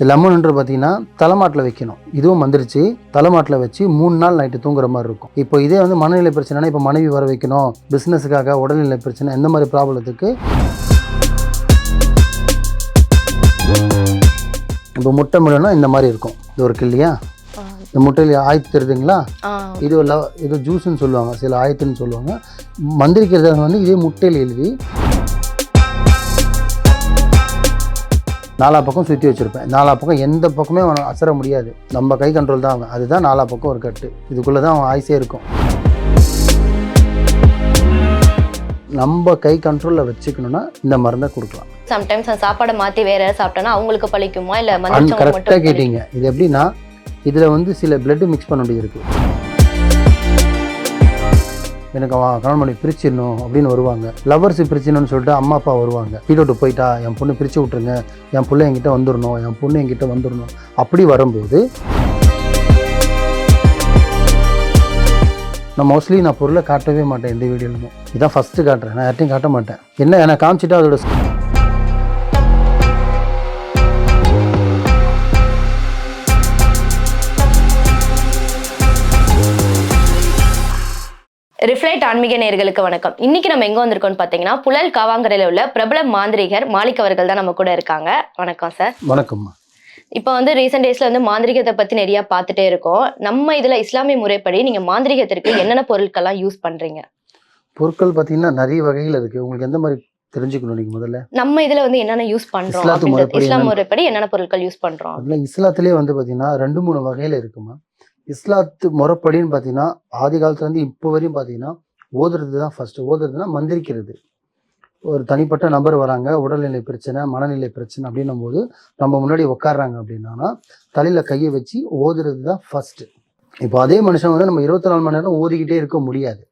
லெமன்ன்ற பார்த்தீங்கன்னா தலைமாட்டில் வைக்கணும். இதுவும் வந்துருச்சு. தலைமாட்டில் வச்சு மூணு நாள் நைட்டு தூங்குற மாதிரி இருக்கும். இப்போ இதே வந்து மனநிலை பிரச்சனைனா இப்போ மனைவி வர வைக்கணும். பிஸ்னஸுக்காக உடல்நிலை பிரச்சனை இந்த மாதிரி ப்ராப்ளத்துக்கு இப்போ முட்டை முழுனா இந்த மாதிரி இருக்கும். இது ஒரு இல்லையா இந்த முட்டையில் ஆயத்து தெரியுதுங்களா ஆ. இது லவ இது ஜூஸ்ன்னு சொல்லுவாங்க. சில ஆயத்துன்னு சொல்லுவாங்க. மந்திரிக்கிறது வந்து இதே முட்டையில் எழுதி நாலா பக்கம் சுற்றி வச்சுருப்பேன். நாலா பக்கம் எந்த பக்கமே அவனை அசர முடியாது. நம்ம கை கண்ட்ரோல் தான் அவன் அதுதான் நாலா பக்கம் ஒரு கட்டு. இதுக்குள்ளே தான் அவன் ஆயுசே இருக்கும். நம்ம கை கண்ட்ரோலில் வச்சுக்கணுன்னா இந்த மருந்தை கொடுக்கலாம். சம்டைம்ஸ் அந்த சாப்பாடை மாத்தி வேற சாப்பிட்டோன்னா அவங்களுக்கு பழிக்குமா? இல்ல கரெக்டாக கேட்டீங்க. இது எப்படின்னா இதில் வந்து சில பிளட்டு மிக்ஸ் பண்ண வேண்டியது இருக்குது எனக்கு அவன் கல்யாணம் பண்ணி பிரிச்சிடணும் அப்படின்னு வருவாங்க. லவர்ஸ் பிரிச்சிடணும்னு சொல்லிட்டு அம்மா அப்பா வருவாங்க. வீட்டோட்டு போயிட்டா என் பொண்ணு பிரித்து விட்டுருங்க. என் பிள்ளை என்கிட்ட வந்துடணும் என் பொண்ணு என்கிட்ட வந்துடணும் அப்படி வரும்போது நான் மோஸ்ட்லி நான் பொருளை காட்டவே மாட்டேன் எந்த வீடியோலுமே இதான் ஃபஸ்ட்டு காட்டுறேன். நான் யார்ட்டையும் காட்ட மாட்டேன். என்ன எனக்கு காமிச்சிட்டா அதோட ரிஃப்ளைட் ஆன்மீக நேயர்களுக்கு வணக்கம். இன்னைக்கு நம்ம எங்க வந்திருக்கோம்னு பாத்தீங்கன்னா புழல் காவாங்கரையில உள்ள பிரபல மாந்திரிகர் மாலிக் அவர்கள் தான் நம்ம கூட இருக்காங்க. வணக்கம் சார். வணக்கம்மா. இப்போ வந்து ரீசெண்ட் டேஸ்ல வந்து மாந்திரிகத்தை பத்தி நிறைய பார்த்துட்டே இருக்கோம். நம்ம இதுல இஸ்லாமிய முறைப்படி நீங்க மாந்திரிகத்திற்கு என்னென்ன பொருட்கள்லாம் யூஸ் பண்றீங்க? பொருட்கள் பார்த்தீங்கன்னா நிறைய வகைகள் இருக்குது உங்களுக்கு எந்த மாதிரி தெரிஞ்சுக்கணும் நீங்கள் முதல்ல? நம்ம இதுல வந்து என்னென்ன யூஸ் பண்றோம் இஸ்லாம் முறைப்படி என்னென்ன பொருட்கள் யூஸ் பண்றோம்? அதில் இஸ்லாத்திலே வந்து பார்த்தீங்கன்னா ரெண்டு மூணு வகையில் இருக்குமா இஸ்லாத்து முறைப்படின்னு பார்த்தீங்கன்னா ஆதி காலத்துலேருந்து இப்போ வரையும் பார்த்தீங்கன்னா ஓதுறது தான் ஃபர்ஸ்ட் ஓதுறதுனா மந்திரிக்கிறது. ஒரு தனிப்பட்ட நபர் வராங்க உடல்நிலை பிரச்சனை மனநிலை பிரச்சனை அப்படின்னும் போது நம்ம முன்னாடி உட்காடுறாங்க அப்படின்னா தலையில் கையை வச்சு ஓதுறது தான் ஃபர்ஸ்ட் இப்போ அதே மனுஷன் வந்து நம்ம இருபத்தி நாலு மணி நேரம் ஓதிக்கிட்டே இருக்க முடியாது.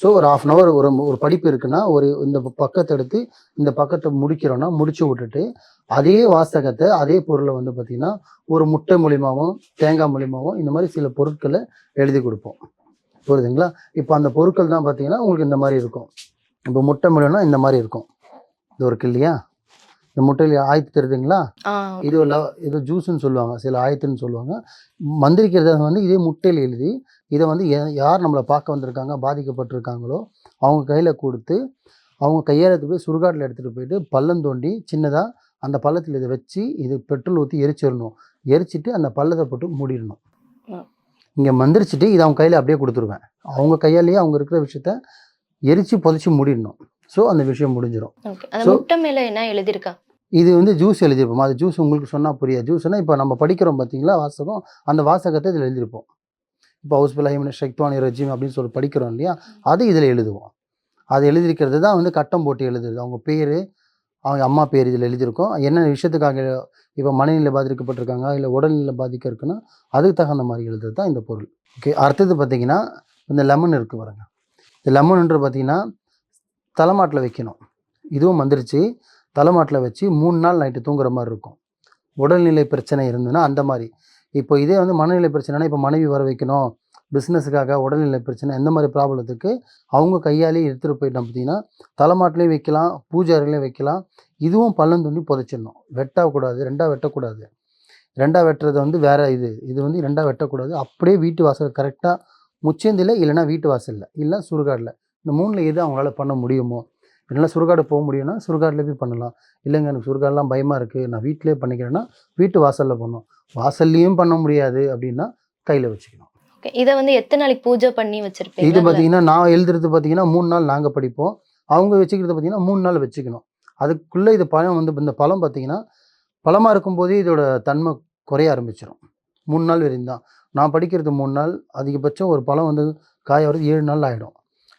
ஸோ ஒரு ஆஃப் அன் ஹவர் ஒரு ஒரு படிப்பு இருக்குன்னா ஒரு இந்த பக்கத்தை எடுத்து இந்த பக்கத்தை முடிக்கிறோன்னா முடிச்சு விட்டுட்டு அதே வாசகத்தை அதே பொருளை வந்து பார்த்திங்கன்னா ஒரு முட்டை மூலியமாகவும் தேங்காய் மூலியமாகவும் இந்த மாதிரி சில பொருட்களை எழுதி கொடுப்போம். புரியுதுங்களா? இப்போ அந்த பொருட்கள் தான் பார்த்தீங்கன்னா உங்களுக்கு இந்த மாதிரி இருக்கும். இப்போ முட்டை மூலியம்னா இந்த மாதிரி இருக்கும். இது ஒரு இல்லையா இந்த முட்டையில் ஆயத்து தெரியுதுங்களா ஆ இது லவ இது ஜூஸ்ன்னு சொல்லுவாங்க சில ஆயத்துன்னு சொல்லுவாங்க. மந்திரிக்கிறது வந்து இதே முட்டையில் எழுதி இதை வந்து யார் நம்மளை பார்க்க வந்திருக்காங்க பாதிக்கப்பட்டிருக்காங்களோ அவங்க கையில் கொடுத்து அவங்க கையாளத்துக்கு போய் சுடுகாட்டில் எடுத்துகிட்டு போயிட்டு பள்ளம் தோண்டி சின்னதாக அந்த பள்ளத்தில் இதை வச்சு இது பெட்ரோல் ஊற்றி எரிச்சிடணும் எரிச்சிட்டு அந்த பள்ளத்தை போட்டு மூடிடணும். இங்கே மந்திரிச்சிட்டு இதை அவங்க கையில் அப்படியே கொடுத்துருவேன். அவங்க கையாலேயே அவங்க இருக்கிற விஷயத்த எரித்து புதைச்சி மூடிடணும். ஸோ அந்த விஷயம் முடிஞ்சிடும் முட்டை மேல என்ன எழுதியிருக்கா? இது வந்து ஜூஸ் எழுதியிருப்போம். அது ஜூஸ் உங்களுக்கு சொன்னால் புரியாது. ஜூஸ்னா இப்போ நம்ம படிக்கிறோம் பார்த்தீங்களா வாசகம். அந்த வாசகத்தை இதில் எழுதியிருப்போம். இப்போ ஹவுஸ் பிள்ளைமின சக்திவானி ரஜிம் அப்படின்னு சொல்லி படிக்கிறோம் இல்லையா? அது இதில் எழுதுவோம். அது எழுதியிருக்கிறது தான் வந்து கட்டம் போட்டு எழுதுறது. அவங்க பேர் அவங்க அம்மா பேர் இதில் எழுதியிருக்கோம். என்ன விஷயத்துக்காக இப்போ மனநிலை பாதிக்கப்பட்டிருக்காங்க இல்லை உடல்நிலை பாதிக்க இருக்குன்னா அதுக்கு தகுந்த மாதிரி எழுதுறது தான் இந்த பொருள். ஓகே அடுத்தது பார்த்தீங்கன்னா இந்த லெமன் இருக்குது பாருங்க. இந்த லெமன்ன்ற பார்த்தீங்கன்னா தலைமாட்டில் வைக்கணும். இதுவும் வந்துருச்சு. தலைமாட்டில் வச்சு மூணு நாள் நைட்டு தூங்குற மாதிரி இருக்கும். உடல்நிலை பிரச்சனை இருந்ததுன்னா அந்த மாதிரி. இப்போ இதே வந்து மனநிலை பிரச்சனைனா இப்போ மனைவி வர வைக்கணும். பிஸ்னஸுக்காக உடல்நிலை பிரச்சனை இந்த மாதிரி ப்ராப்ளத்துக்கு அவங்க கையாலே எடுத்துகிட்டு போயிட்டோம் பார்த்தீங்கன்னா தலைமாட்டிலையும் வைக்கலாம் பூஜை அறையிலையும் வைக்கலாம். இதுவும் பள்ளம் தூண்டி புதைச்சிடணும். வெட்டக்கூடாது ரெண்டாக வெட்டக்கூடாது. ரெண்டாக வெட்டுறது வந்து வேற இது. இது வந்து ரெண்டாக வெட்டக்கூடாது. அப்படியே வீட்டு வாசல் கரெக்டாக முச்சந்தில் இல்லைன்னா வீட்டு வாசலில் இல்லை சுடுகாடில் இந்த மூணில் எது அவங்களால பண்ண முடியுமோ? இல்லைன்னா சுடுகாடு போக முடியும்னா சுடுகாட்டில் போய் பண்ணலாம். இல்லைங்க எனக்கு சுடுகாடெலாம் பயமாக இருக்குது நான் வீட்டிலே பண்ணிக்கிறேன்னா வீட்டு வாசலில் பண்ணணும் வாசல்லையும் பண்ண முடியாது அப்படின்னா கையில் வச்சுக்கணும். ஓகே இதை வந்து எத்தனை நாளைக்கு பூஜை பண்ணி வச்சிருப்பீங்க? இது பார்த்தீங்கன்னா நான் எழுதுறது பார்த்தீங்கன்னா மூணு நாள் நாங்கள் படிப்போம். அவங்க வச்சுக்கிறது பார்த்தீங்கன்னா மூணு நாள் வச்சுக்கணும். அதுக்குள்ளே இது பழம் வந்து இந்த பழம் பார்த்தீங்கன்னா பழமாக இருக்கும்போதே இதோட தன்மை குறைய ஆரம்பிச்சிடும் மூணு நாள் வரையும் தான். நான் படிக்கிறது மூணு நாள் அதிகபட்சம் ஒரு பழம் வந்து காய வரது ஏழு நாள் ஆகிடும்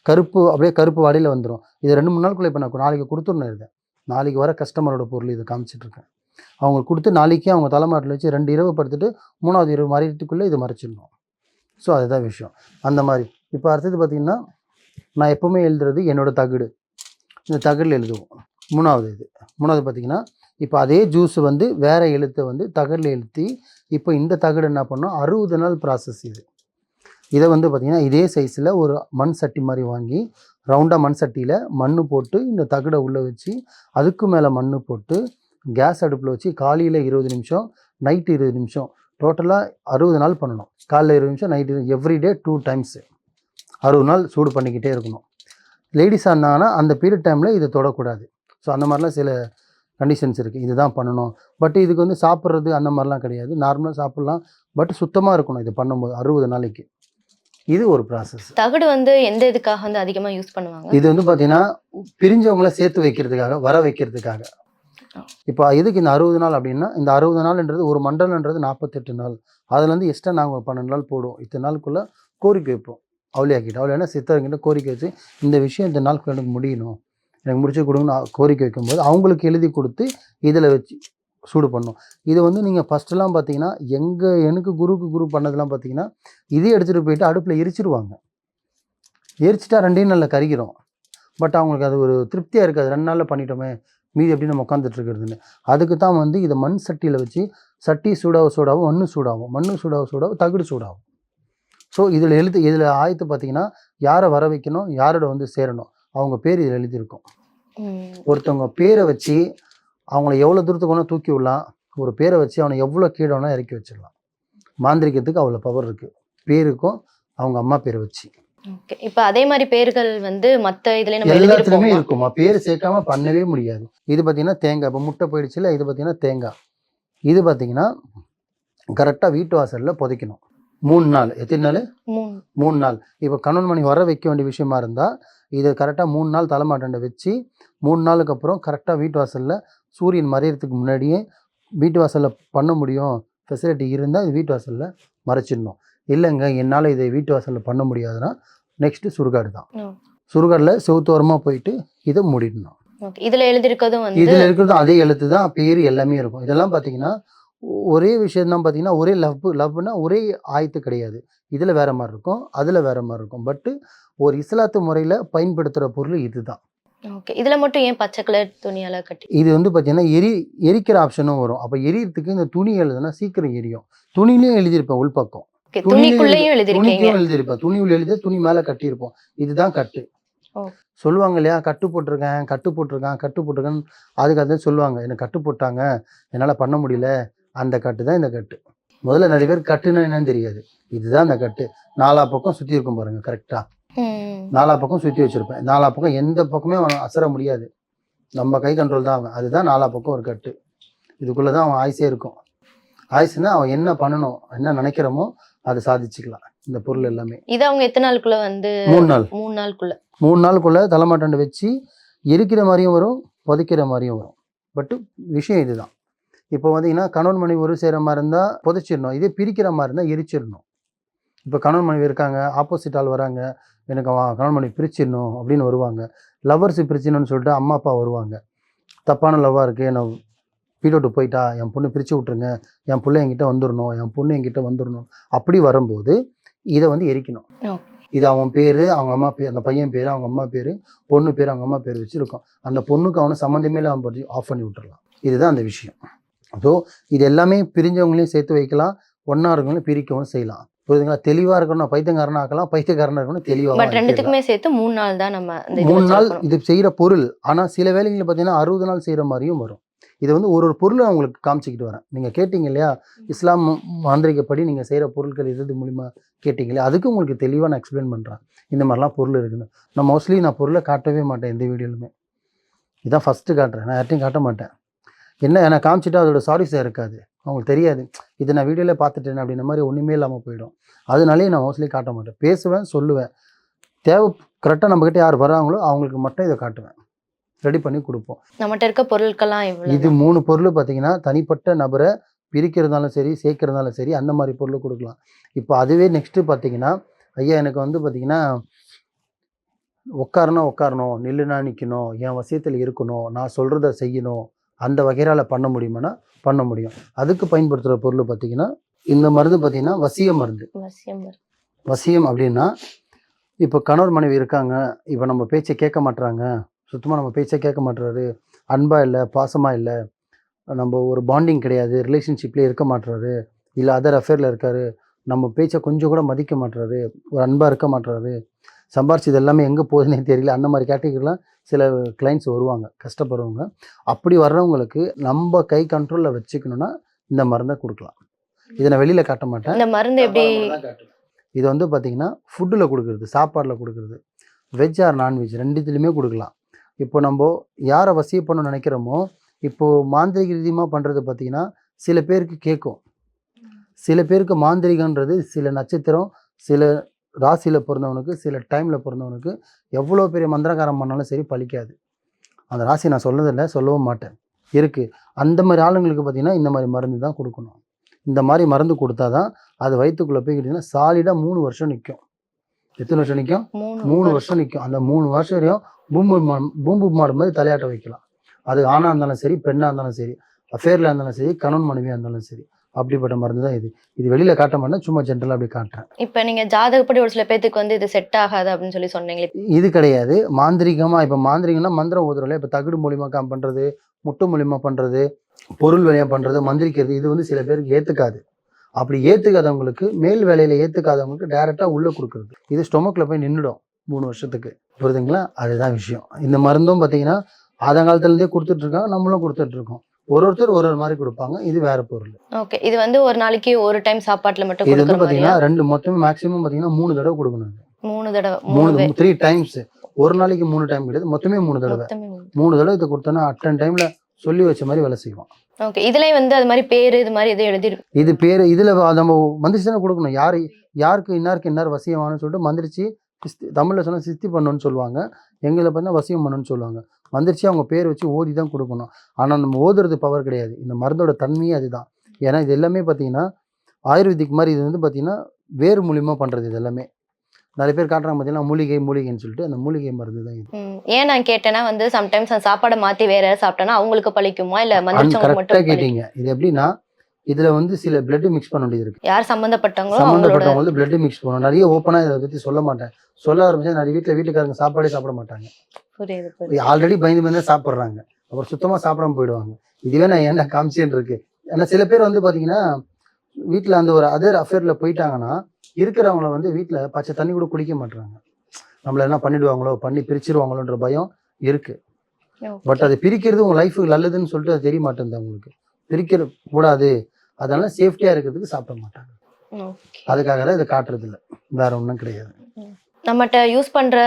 கருப்பு அப்படியே கருப்பு வாடையில் வந்துடும் இது ரெண்டு மூணு நாளுக்குள்ளே இப்போ நான் நாளைக்கு கொடுத்துடணும் இதை. நாளைக்கு வர கஸ்டமரோட பொருள் இதை காமிச்சிட்ருக்கேன். அவங்களுக்கு கொடுத்து நாளைக்கே அவங்க தலைமாட்டில் வச்சு ரெண்டு இரவு படுத்துட்டு மூணாவது இரவு மறையத்துக்குள்ளே இது மறைச்சிடணும். ஸோ அதுதான் விஷயம். அந்த மாதிரி. இப்போ அடுத்தது பார்த்திங்கன்னா நான் எப்போவுமே எழுதுறது என்னோடய தகடு. இந்த தகடில் எழுதுவோம். மூணாவது இது. மூணாவது பார்த்தீங்கன்னா இப்போ அதே ஜூஸ் வந்து வேறு எழுத்தை வந்து தகடில் எழுத்தி இப்போ இந்த தகடு என்ன பண்ணோம்? அறுபது நாள் ப்ராசஸ் இது. இதை வந்து பார்த்திங்கன்னா இதே சைஸில் ஒரு மண் சட்டி மாதிரி வாங்கி ரவுண்டாக மண் சட்டியில் மண் போட்டு இந்த தகடை உள்ளே வச்சு அதுக்கு மேலே மண் போட்டு கேஸ் அடுப்பில் வச்சு காலையில் இருபது நிமிஷம் நைட்டு இருபது நிமிஷம் டோட்டலாக அறுபது நாள் பண்ணணும். காலையில் இருபது நிமிஷம் நைட்டு எவ்ரிடே டூ டைம்ஸு அறுபது நாள் சூடு பண்ணிக்கிட்டே இருக்கணும். லேடிஸாக இருந்தாங்கன்னா அந்த பீரியட் டைமில் இதை தொடக்கூடாது. ஸோ அந்த மாதிரிலாம் சில கண்டிஷன்ஸ் இருக்குது இதுதான் பண்ணணும். பட் இதுக்கு வந்து சாப்பிட்றது அந்த மாதிரிலாம் கிடையாது. நார்மலாக சாப்பிட்லாம். பட் சுத்தமாக இருக்கணும் இது பண்ணும்போது அறுபது நாளைக்கு. இது ஒரு ப்ராசஸ் தகடு வந்து எந்த இதுக்காக வந்து அதிகமா யூஸ் பண்ணுவாங்க? இது வந்து பார்த்தீங்கன்னா பிரிஞ்சவங்கள சேர்த்து வைக்கிறதுக்காக வர வைக்கிறதுக்காக. இப்போ எதுக்கு இந்த அறுபது நாள் அப்படின்னா இந்த அறுபது நாள்ன்றது ஒரு மண்டலன்றது நாற்பத்தெட்டு நாள். அதுலேருந்து எக்ஸ்ட்ரா நாங்கள் பன்னெண்டு நாள் போடுவோம். இத்தனை நாளுக்குள்ளே கோரிக்கை வைப்போம். அவளியாக்கிட்ட அவளை என்ன சித்தர்கிட்ட கோரிக்கை வச்சு இந்த விஷயம் இந்த நாளுக்குள்ள எனக்கு முடியணும். எனக்கு முடிச்சு கொடுங்கன்னு கோரிக்கை வைக்கும்போது அவங்களுக்கு எழுதி கொடுத்து இதில் வச்சு சூடு பண்ணும். இது வந்து நீங்கள் ஃபஸ்ட்டெல்லாம் பார்த்தீங்கன்னா எங்கள் எனக்கு குருக்கு குரு பண்ணதெல்லாம் பார்த்தீங்கன்னா இதே எடுத்துகிட்டு போயிட்டு அடுப்பில் எரிச்சிருவாங்க. எரிச்சிட்டா ரெண்டே நாளில் கறிக்கிறோம் பட் அவங்களுக்கு அது ஒரு திருப்தியாக இருக்காது. ரெண்டு நாளில் பண்ணிட்டோமே மீதி எப்படி நம்ம உட்காந்துட்டு இருக்கிறதுன்னு. அதுக்கு தான் வந்து இதை மண் சட்டியில் வச்சு சட்டி சூடாக சூடாகும் மண்ணு சூடாகும் மண்ணு சூடாக சூடாகும் தகுடு சூடாகும் ஸோ இதில் எழுத்து இதில் ஆயத்து பார்த்தீங்கன்னா யாரை வர வைக்கணும் யாரோட வந்து சேரணும் அவங்க பேர் இதில் எழுதியிருக்கும். ஒருத்தவங்க பேரை வச்சு அவங்கள எவ்வளோ தூரத்துக்கு வேணால் தூக்கி விடலாம். ஒரு பேரை வச்சு அவனை எவ்வளோ கீழே வேணால் இறக்கி வச்சிடலாம். மாந்திரிகத்துக்கு அவ்வளோ பவர் இருக்குது பேருக்கும் அவங்க அம்மா பேரை வச்சு. இப்போ அதே மாதிரி பேர்கள் வந்து மத்த இதுல எல்லாத்துலயுமே இருக்குமா பேர் சேர்க்காம பண்ணவே முடியாது. இது பார்த்தீங்கன்னா தேங்காய். இப்போ முட்டை போயிடுச்சுல இது பார்த்தீங்கன்னா தேங்காய். இது பார்த்தீங்கன்னா கரெக்டாக வீட்டு வாசலில் புதைக்கணும். மூணு நாள். எத்தனை நாள்? மூணு. மூணு நாள். இப்போ கணவன் மணி வர வைக்க வேண்டிய விஷயமா இருந்தால் இது கரெக்டாக மூணு நாள் தலைமாட்டண்டை வச்சு மூணு நாளுக்கு அப்புறம் கரெக்டாக வீட்டு வாசலில் சூரியன் மறையறதுக்கு முன்னாடியே வீட்டு வாசலில் பண்ண முடியும். ஃபெசிலிட்டி இருந்தால் இது வீட்டு வாசலில் மறைச்சிடணும். இல்லைங்க என்னால் இதை வீட்டு வாசலில் பண்ண முடியாதுன்னா நெக்ஸ்ட்டு சுடுகாடு தான். சுடுகாடில் செவுத்தோரமாக போயிட்டு இதை மூடிடணும். இதுல எழுதிருக்கதும் வந்து இதில் இருக்கிறது அதே எழுத்து தான் பேர் எல்லாமே இருக்கும். இதெல்லாம் பார்த்தீங்கன்னா ஒரே விஷயம் தான் பார்த்தீங்கன்னா ஒரே லவ் லவ்னா ஒரே ஆயத்து கிடையாது. இதில் வேற மாதிரி இருக்கும் அதில் வேற மாதிரி இருக்கும். பட்டு ஒரு இஸ்லாத்து முறையில் பயன்படுத்துகிற பொருள் இதுதான். ஓகே இதுல மட்டும் ஏன் பச்சை கலர் துணியால கட்டி இது வந்து பார்த்தீங்கன்னா எரி எரிக்கிற ஆப்ஷனும் வரும். அப்போ எரியறதுக்கு இந்த துணி எழுதுனா சீக்கிரம் எரியும். துணிலையும் எழுதியிருப்பேன் உள்பக்கம். துணிக்குள்ளேயும் எழுதியிருப்பேன். துணி உள்ள எழுதி துணி மேலே கட்டியிருப்போம். இதுதான் கட்டு. ஓ. சொல்லுவாங்க இல்லையா? கட்டு போட்டிருக்கேன் கட்டு போட்டிருக்கேன் கட்டு போட்டிருக்கேன்னு அதுக்கு அதை சொல்லுவாங்க. எனக்கு கட்டு போட்டாங்க? என்னால் பண்ண முடியல. அந்த கட்டு தான் இந்த கட்டு. முதல்ல நிறைய பேர் கட்டுன்னா என்னன்னு தெரியாது. இதுதான் அந்த கட்டு. நாலா பக்கம் சுற்றி இருக்கும் பாருங்க கரெக்டாக. நாலா பக்கம் சுற்றி வச்சிருப்பேன். நாலா பக்கம் எந்த பக்கமே அவன் அசர முடியாது. நம்ம கை கண்ட்ரோல் தான் அவன். அதுதான் நாலா பக்கம் ஒரு கட்டு. இதுக்குள்ளே தான் அவன் ஆயுசே இருக்கும். ஆயுசுனா அவன் என்ன பண்ணணும் என்ன நினைக்கிறோமோ அதை சாதிச்சுக்கலாம். இந்த பொருள் எல்லாமே. இது அவங்க எத்தனை நாளுக்குள்ள வந்து மூணு நாள். மூணு நாளுக்குள்ள? மூணு நாளுக்குள்ள தலைமாட்டண்டை வச்சு எரிக்கிற மாதிரியும் வரும் புதைக்கிற மாதிரியும் வரும். பட்டு விஷயம் இதுதான். இப்போ பார்த்தீங்கன்னா கணவன் மனைவி ஒரு சேர மாதிரி இருந்தால் புதைச்சிடணும். இதே பிரிக்கிற மாதிரி இருந்தால் எரிச்சிடணும். இப்போ கணவன் மனைவி இருக்காங்க ஆப்போசிட் ஆள் வராங்க எனக்கு அவன் கணவன் மனைவி பிரிச்சிடணும் அப்படின்னு வருவாங்க. லவ்வர்ஸ் பிரிச்சிடணும்னு சொல்லிட்டு அம்மா அப்பா வருவாங்க. தப்பான லவ்வாக இருக்குது என்னை வீட்டை விட்டு போயிட்டா என் பொண்ணு பிரித்து விட்ருங்க என் பிள்ளை என்கிட்ட வந்துடணும் என் பொண்ணு என்கிட்ட வந்துடணும் அப்படி வரும்போது இதை வந்து எரிக்கணும். இது அவன் பேர் அவங்க அம்மா பேர் அந்த பையன் பேர் அவங்க அம்மா பேர் பொண்ணு பேர் அவங்க அம்மா பேர் வச்சுருக்கோம். அந்த பொண்ணுக்கு அவனை சம்மந்தமே இல்லாம போட்டு ஆஃப் பண்ணி விட்டுறலாம். இதுதான் அந்த விஷயம். ஸோ இது எல்லாமே பிரிஞ்சவங்களையும் சேர்த்து வைக்கலாம் ஒன்றா இருக்கவங்களையும் பிரிக்கவும் செய்யலாம். புரியுதுங்களா? தெளிவாக இருக்கணும். பைத்தியக்காரனா ஆக்கலாம் பைத்தியக்காரனா இருக்கணும் பட் தெளிவாக ரெண்டுத்துக்குமே சேர்த்து மூணு நாள் தான் நம்ம இது மூணு நாள். இது செய்கிற பொருள். ஆனால் சில வேலைகளில் பார்த்தீங்கன்னா அறுபது நாள் செய்கிற மாதிரியும் வரும். இது வந்து ஒரு ஒரு பொருளை அவங்களுக்கு காமிச்சிக்கிட்டு வரேன். நீங்கள் கேட்டீங்க இல்லையா? இஸ்லாம் மாந்திரிகப்படி நீங்கள் செய்கிற பொருட்கள் எது மூலிமா கேட்டீங்க இல்லையா? அதுக்கு உங்களுக்கு தெளிவாக நான் எக்ஸ்பிளைன் பண்ணுறேன் இந்த மாதிரிலாம் பொருள் இருக்குன்னு நான் மோஸ்ட்லி நான் பொருளை காட்டவே மாட்டேன் எந்த வீடியோலுமே இதான் ஃபஸ்ட்டு காட்டுறேன். நான் யார்ட்டையும் காட்ட மாட்டேன். என்ன எனக்கு காமிச்சிட்டா அதோட சாரிஸாக இருக்காது. அவங்களுக்கு தெரியாது. இதை நான் வீடியோவில் பார்த்துட்டேன் அப்படின்ற மாதிரி ஒன்றுமே இல்லாமல் போயிடும். அதனாலேயே நான் மோஸ்ட்லி காட்ட மாட்டேன். பேசுவேன் சொல்லுவேன். தேவை கரெக்டாக நம்மக்கிட்ட யார் வராங்களோ அவங்களுக்கு மட்டும் இதை காட்டுவேன். ரெடி பண்ணி கொடுப்போம். நம்மகிட்ட இருக்க பொருட்கள்லாம் இது மூணு பொருள் பார்த்தீங்கன்னா தனிப்பட்ட நபரை பிரிக்கிறதாலும் சரி சேர்க்கறதாலும் சரி அந்த மாதிரி பொருள் கொடுக்கலாம். இப்போ அதுவே நெக்ஸ்ட்டு பார்த்தீங்கன்னா ஐயா எனக்கு வந்து பார்த்தீங்கன்னா உட்காரணும் உட்காரணும் நில்லுனா நிற்கணும் என் வசியத்தில் இருக்கணும் நான் சொல்கிறத செய்யணும் அந்த வகையால பண்ண முடியுமானா பண்ண முடியும் அதுக்கு பயன்படுத்துகிற பொருள் பார்த்தீங்கன்னா இந்த மருந்து பார்த்தீங்கன்னா வசிய மருந்து. வசியம் அப்படின்னா இப்போ கணவர் மனைவி இருக்காங்க இப்போ நம்ம பேச்சை கேட்க மாட்றாங்க சுத்தமாக நம்ம பேச்சை கேட்க மாட்டுறாரு அன்பாக இல்லை பாசமாக இல்லை நம்ம ஒரு பாண்டிங் கிடையாது ரிலேஷன்ஷிப்லேயே இருக்க மாட்டுறாரு இல்லை அதர் அஃபேரில் இருக்காரு நம்ம பேச்சை கொஞ்சம் கூட மதிக்க மாட்டுறாரு ஒரு அன்பாக இருக்க மாட்டுறாரு சம்பாரிச்சது எல்லாமே எங்கே போகுதுன்னே தெரியல அந்த மாதிரி கேட்டகரிலாம் சில கிளைண்ட்ஸ் வருவாங்க கஷ்டப்படுறவங்க. அப்படி வர்றவங்களுக்கு நம்ம கை கண்ட்ரோலில் வச்சுக்கணுன்னா இந்த மருந்தை கொடுக்கலாம். இதை நான் வெளியில் காட்ட மாட்டேன். இந்த மருந்து எப்படி இது வந்து பார்த்தீங்கன்னா ஃபுட்டில் கொடுக்குறது சாப்பாடில் கொடுக்குறது. வெஜ் ஆர் நான்வெஜ் ரெண்டுத்துலையுமே கொடுக்கலாம். இப்போ நம்ம யாரை வசிய பண்ணணும்னு நினைக்கிறோமோ இப்போது மாந்திரிக ரீதியமாக பண்ணுறது பார்த்தீங்கன்னா சில பேருக்கு கேட்கும் சில பேருக்கு மாந்திரிகன்றது சில நட்சத்திரம் சில ராசியில் பிறந்தவனுக்கு சில டைமில் பிறந்தவனுக்கு எவ்வளோ பெரிய மந்திரகாரம் பண்ணாலும் சரி பலிக்காது அந்த ராசி நான் சொல்லதில்லை சொல்லவும் மாட்டேன். இருக்குது அந்த மாதிரி ஆளுங்களுக்கு பார்த்தீங்கன்னா இந்த மாதிரி மருந்து தான் கொடுக்கணும். இந்த மாதிரி மருந்து கொடுத்தா தான் அது வயிற்றுக்குள்ளே போய் கிட்டீங்கன்னா சாலிடாக மூணு வருஷம் நிற்கும் எத்தனை வருஷம் நிற்கும் மூணு வருஷம். நிற்கும் அந்த மூணு வருஷம் வரையும் பூம்பு பூம்பு மாடு மாதிரி தலையாட்ட வைக்கலாம். அது ஆணாக இருந்தாலும் சரி பெண்ணாக இருந்தாலும் சரி அஃபேரில் இருந்தாலும் சரி கணவன் மனைவியாக இருந்தாலும் சரி. அப்படிப்பட்ட மருந்து தான் இது. இது வெளியில் காட்ட மாட்டேன் சும்மா ஜென்ரலாக அப்படி காட்டுறேன். இப்ப நீங்க ஜாதகப்படி ஒரு சில பேத்துக்கு வந்து இது செட் ஆகாது அப்படின்னு சொல்லி சொன்னீங்களே. இது கிடையாது. மாந்திரிகமாக இப்போ மாந்திரிகம்னா மந்திரம் ஊதுறோம்ல இப்போ தகுடு மூலியமா காம் பண்ணுறது முட்டு மூலியமா பண்ணுறது பொருள் வேலையாக பண்ணுறது மந்திரிக்கிறது இது வந்து சில பேருக்கு ஏற்றுக்காது அப்படி ஏற்றுக்காதவங்களுக்கு மேல் வேலையில் ஏற்றுக்காதவங்களுக்கு டேரெக்டாக உள்ளே கொடுக்குறது. இது ஸ்டொமக்கில் போய் நின்றுடும் மூணு வருஷத்துக்கு. புரியுதுங்களா? அதுதான் விஷயம். இந்த மருந்தும் பார்த்தீங்கன்னா ஆதங்காலத்துலேருந்தே கொடுத்துட்ருக்காங்க நம்மளும் கொடுத்துட்ருக்கோம் ஒரு ஒருத்தர் ஒரு ஒரு மாதிரி கொடுப்பாங்க. இது வேற பொருள். ஓகே. இது வந்து ஒரு நாளைக்கு ஒரு டைம் சாப்பாட்டுல மட்டும் இது வந்து பார்த்தீங்கன்னா ரெண்டு மொத்தமே மேக்ஸிமம் பார்த்தீங்கன்னா மூணு தடவை கொடுக்கணும். மூணு தடவை மூணு த்ரீ டைம்ஸ் ஒரு நாளைக்கு மூணு டைம் கிடையாது. மொத்தமே மூணு தடவை. மூணு. தடவை இதை கொடுத்தோன்னா அட்டன் டைம்ல சொல்லி வச்ச மாதிரி வேலை செய்வோம். ஓகே. இதுலயும் வந்து அது மாதிரி பேரு இது மாதிரி எதுவும் எழுதி இது பேர் இதுல நம்ம மந்திரிச்சு கொடுக்கணும். யாரு யாருக்கு இன்னாருக்கு இன்னார் வசியமானு சொல்லிட்டு மந்திரிச்சு தமிழ்ல சொன்னா சிஸ்தி பண்ணணும்னு சொல்லுவாங்க. எங்களை பார்த்தா வசியம் பண்ணணும்னு சொல்லுவாங்க. மந்திரிச்சு அவங்க பேர் வச்சு ஓதி தான் கொடுக்கணும். ஆனா நம்ம ஓதுறது பவர் கிடையாது. இந்த மருந்தோட தன்மையே அதுதான். ஏன்னா இது எல்லாமே பார்த்தீங்கன்னா ஆயுர்வேதிக் மாதிரி இது வந்து பார்த்தீங்கன்னா வேறு மூலியமா பண்றது இது எல்லாமே. நிறைய பேர் காட்டுறாங்க பார்த்தீங்கன்னா மூலிகை மூலிகைன்னு சொல்லிட்டு அந்த மூலிகை மருந்து தான் இது. ஏன் நான் கேட்டேன்னா வந்து சம்டைம்ஸ் அந்த சாப்பாடை மாத்தி வேற சாப்பிட்டேன்னா அவங்களுக்கு பழிக்குமா? இல்ல கரெக்டாக? கேட்டீங்க. இது எப்படின்னா இதுல வந்து சில பிளட் மிக்ஸ் பண்ண வேண்டியது இருக்கு. யார் சம்பந்தப்பட்டவங்களோ அவங்களோட சம்மந்தப்பட்டவங்க வந்து பிளட் மிக்ஸ் பண்ணணும். நிறைய ஓப்பனாக இதை பற்றி சொல்ல மாட்டேன். சொல்ல ஆரம்பிச்சா நிறைய வீட்டில் வீட்டுக்காரங்க சாப்பாடே சாப்பிட மாட்டாங்க. ஆல்ரெடி பயந்து பயந்து சாப்பிட்றாங்க. அப்புறம் சுத்தமாக சாப்பிடாம போயிடுவாங்க. இதுவே நான் ஏன்டா காமிச்சேன்னு இருக்கு. ஏன்னா சில பேர் வந்து பார்த்தீங்கன்னா வீட்டில் அந்த ஒரு அதர் அஃபேரில் போயிட்டாங்கன்னா இருக்கிறவங்கள வந்து வீட்டில் பச்சை தண்ணி கூட குடிக்க மாட்டாங்க நம்மள என்ன பண்ணிடுவாங்களோ பண்ணி பிரிச்சிருவாங்களோன்ற பயம் இருக்கு. பட் அது பிரிக்கிறது உங்க லைஃபுக்கு நல்லதுன்னு சொல்லிட்டு அது தெரிய மாட்டேங்குது அவங்களுக்கு. பிரிக்கிற கூடாது. அதனால சேஃப்டியா இருக்கிறதுக்கு சாப்பிட மாட்டாங்க. அதுக்காக தான் இதை காட்டுறது இல்ல வேற ஒன்றும் கிடையாது. நம்மகிட்ட யூஸ் பண்ற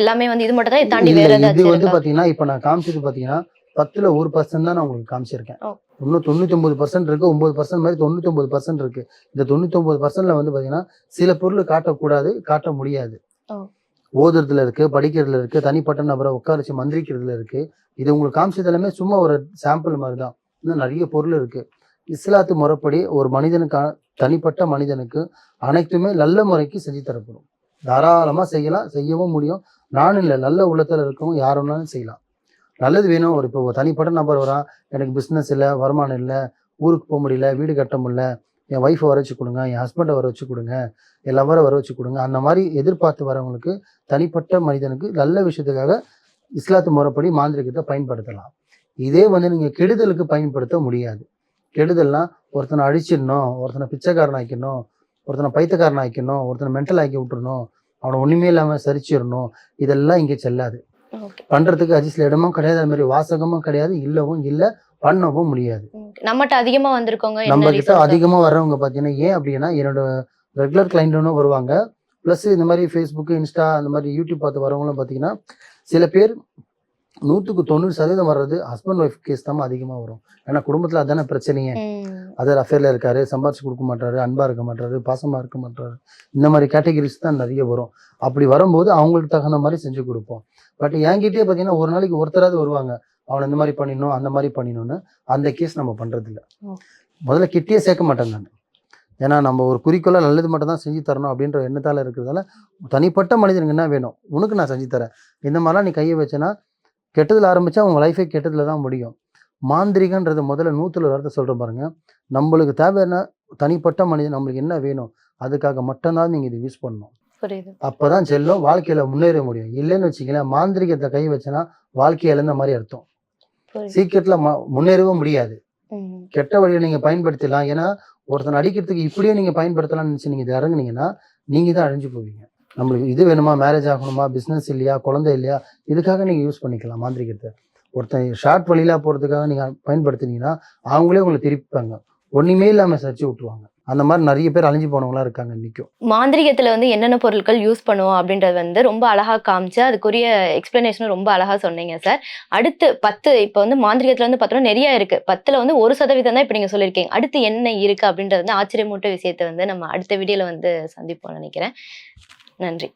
எல்லாமே வந்து இது மட்டும் தான் தாண்டி வேற இது வந்து? பாத்தீங்கன்னா இப்ப நான் காமிச்சது பாத்தீங்கன்னா பத்துல ஒரு பர்சன்ட் தான் நான் உங்களுக்கு காமிச்சிருக்கேன். இன்னும் தொண்ணூத்தி ஒன்பது பர்சன்ட் இருக்கு ஒன்பது பர்சன்ட் மாதிரி தொண்ணூத்தி ஒன்பது பர்சன்ட் இருக்கு. இந்த தொண்ணூத்தி ஒன்பது பர்சன்ட்ல வந்து பாத்தீங்கன்னா சில பொருள் காட்டக்கூடாது காட்ட முடியாது. ஓதுறதுல இருக்கு படிக்கிறதுல இருக்கு தனிப்பட்ட நபரை உட்கார வச்சு மந்திரிக்கிறதுல இருக்கு. இது உங்களுக்கு காமிச்சது எல்லாமே சும்மா ஒரு சாம்பிள் மாதிரி தான் இன்னும் நிறைய பொருள் இருக்கு. இஸ்லாத்து முறைப்படி ஒரு மனிதனுக்கு தனிப்பட்ட மனிதனுக்கு அனைத்துமே நல்ல முறைக்கு செஞ்சு தரப்படும். தாராளமாக செய்யலாம் செய்யவும் முடியும். நானும் இல்லை நல்ல உள்ளத்தில் இருக்கவும் யார் வேணாலும் செய்யலாம். நல்லது வேணும். ஒரு இப்போ தனிப்பட்ட நபர் வரான் எனக்கு பிஸ்னஸ் இல்லை வருமானம் இல்லை ஊருக்கு போக முடியல வீடு கட்ட முடியல என் ஒய்ஃபை வர வச்சு கொடுங்க என் ஹஸ்பண்டை வர வச்சு கொடுங்க என் லவரை வர வச்சு கொடுங்க அந்த மாதிரி எதிர்பார்த்து வரவங்களுக்கு தனிப்பட்ட மனிதனுக்கு நல்ல விஷயத்துக்காக இஸ்லாத்து முறைப்படி மாந்திரிகத்தை பயன்படுத்தலாம். இதே வந்து நீங்கள் கெடுதலுக்கு பயன்படுத்த முடியாது. கெடுதல்னா ஒருத்தனை அழிச்சிடணும் ஒருத்தனை பிச்சைக்காரன் ஆக்கிடணும் ஒருத்தனை பைத்தியக்காரன் ஆக்கிடணும் ஒருத்தனை மென்டல் ஆக்கி விட்டுறணும் அவனை ஒன்றுமே இல்லாமல் சரிச்சிடணும் இதெல்லாம் இங்கே செல்லாது. பண்றதுக்கு அஜிஸ்ல இடமும் கிடையாது அது மாதிரி வாசகமும் கிடையாது இல்லவும் இல்லை பண்ணவும் முடியாது. நம்மகிட்ட அதிகமா வந்திருக்கவங்க நம்ம கிட்ட? அதிகமா வர்றவங்க பார்த்தீங்கன்னா ஏன் அப்படின்னா என்னோட ரெகுலர் கிளைண்ட்னும் வருவாங்க ப்ளஸ் இந்த மாதிரி ஃபேஸ்புக்கு இன்ஸ்டா அந்த மாதிரி யூடியூப் பார்த்து வரவங்களும் பார்த்தீங்கன்னா சில பேர் நூற்றுக்கு தொண்ணூறு சதவீதம் வர்றது ஹஸ்பண்ட் ஒய்ஃப் கேஸ் தான் அதிகமாக வரும். ஏன்னா குடும்பத்தில் அதானே பிரச்சனையே. ம். அதர் அஃபேரில் இருக்காரு சம்பாரிச்சு கொடுக்க மாட்டாரு அன்பாக இருக்க மாட்டாரு பாசமாக இருக்க மாட்டாரு. இந்த மாதிரி கேட்டகரிஸ் தான் நிறைய வரும். அப்படி வரும்போது அவங்களுக்கு தகுந்த மாதிரி செஞ்சு கொடுப்போம். பட் என்கிட்டயே பார்த்தீங்கன்னா ஒரு நாளைக்கு ஒருத்தராவது வருவாங்க. அவனை இந்த மாதிரி பண்ணிடணும் அந்த மாதிரி பண்ணிடணும்னு அந்த கேஸ் நம்ம பண்ணுறதில்ல. முதல்ல கிட்டே சேர்க்க மாட்டேன் நான். ஏன்னா நம்ம ஒரு குறிக்கோளாக நல்லது மட்டும் தான் செஞ்சு தரணும் அப்படின்ற எண்ணத்தால் இருக்கிறதால தனிப்பட்ட மனிதனுக்கு என்ன வேணும்? உனக்கு நான் செஞ்சு தரேன். இந்த மாதிரிலாம் நீ கையை வச்சேன்னா கெட்டதில் ஆரம்பிச்சா உங்க லைஃபே கெட்டதில் தான் முடியும். மாந்திரிகன்றது முதல்ல நூற்றுல ஒரு வார்த்தை சொல்கிறேன் பாருங்க. நம்மளுக்கு தேவையான தனிப்பட்ட மனிதன் நம்மளுக்கு என்ன வேணும் அதுக்காக மட்டும்தான் நீங்கள் இது யூஸ் பண்ணணும். அப்பதான் செல்லும் வாழ்க்கையில முன்னேற முடியும். இல்லைன்னு வச்சுக்கலாம் மாந்திரிகத்தை கை வச்சனா வாழ்க்கை இழந்த மாதிரி அர்த்தம். சீக்கிரத்துல முன்னேறவும் முடியாது. கெட்ட வழியை நீங்க பயன்படுத்தலாம். ஏன்னா ஒருத்தன் அடிக்கிறதுக்கு இப்படியே நீங்க பயன்படுத்தலாம்னு நினைச்சு நீங்க இதை இறங்குனீங்கன்னா நீங்க தான் அழிஞ்சு போவீங்க. நம்மளுக்கு இது வேணுமா? மேரேஜ் ஆகணுமா? பிஸ்னஸ் இல்லையா? குழந்தை இல்லையா? இதுக்காக நீங்கள் யூஸ் பண்ணிக்கலாம் மாந்திரிகத்தை ஒருத்தன் ஷார்ட் வழியில போகிறதுக்காக நீங்கள் பயன்படுத்துனீங்கன்னா அவங்களே உங்களை திருப்பிப்பாங்க. ஒன்றுமே இல்லாமல் சர்ச்சு விட்ருவாங்க அந்த மாதிரி நிறைய பேர் அழிஞ்சு போனவங்களாம் இருக்காங்க இன்றைக்கும் மாந்திரிகத்தில் வந்து என்னென்ன பொருட்கள் யூஸ் பண்ணுவோம் அப்படின்றது வந்து ரொம்ப அழகாக காமிச்சு அதுக்குரிய எக்ஸ்பிளனேஷனும் ரொம்ப அழகாக சொன்னீங்க சார் அடுத்து பத்து இப்போ வந்து மாந்திரிகத்தில் வந்து பார்த்தோம்னா நிறைய இருக்குது பத்தில் வந்து ஒரு சதவீதம் தான் இப்போ நீங்கள் சொல்லியிருக்கீங்க. அடுத்து என்ன இருக்குது அப்படின்றது வந்து ஆச்சரியமூட்ட விஷயத்தை வந்து நம்ம அடுத்த வீடியோவில் வந்து சந்திப்போம் நினைக்கிறேன். நன்றி